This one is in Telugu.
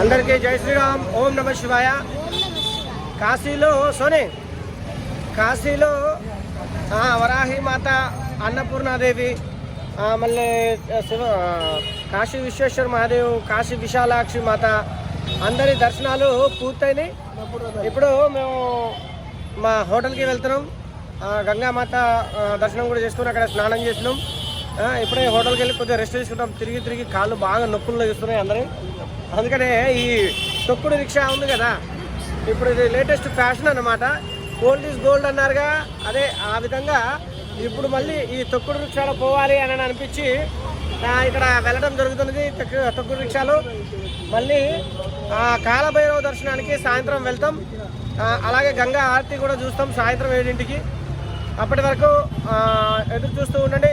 అందరికీ జై శ్రీరామ్ ఓం నమ శివాయ. కాశీలో సోనే కాశీలో వరాహి మాత అన్నపూర్ణాదేవి మళ్ళీ శివ కాశీ విశ్వేశ్వర మహాదేవ్ కాశీ విశాలాక్షి మాత అందరి దర్శనాలు పూర్తయినాయి. ఇప్పుడు మేము మా హోటల్కి వెళ్తున్నాం. గంగామాత దర్శనం కూడా చేసుకుని అక్కడ స్నానం చేసినాం. ఇప్పుడే హోటల్కి వెళ్ళి కొద్దిగా రెస్ట్ తీసుకుంటాం. తిరిగి తిరిగి కాళ్ళు బాగా నొప్పులు ఇస్తున్నాయి అందరూ. అందుకనే ఈ తొక్కుడు రిక్షా ఉంది కదా ఇప్పుడు ఇది లేటెస్ట్ ఫ్యాషన్ అనమాట గోల్డ్ ఈజ్ గోల్డ్ అన్నారుగా. అదే ఆ విధంగా ఇప్పుడు మళ్ళీ ఈ తొక్కుడు రిక్షాలో పోవాలి అని అనిపించి ఇక్కడ వెళ్ళడం జరుగుతున్నది తొక్కుడు రిక్షాలో. మళ్ళీ ఆ, కాలభైరవ దర్శనానికి సాయంత్రం వెళ్తాం. అలాగే గంగా ఆరతి కూడా చూస్తాం సాయంత్రం ఏడింటికి. అప్పటి వరకు ఎదురు చూస్తూ ఉండండి.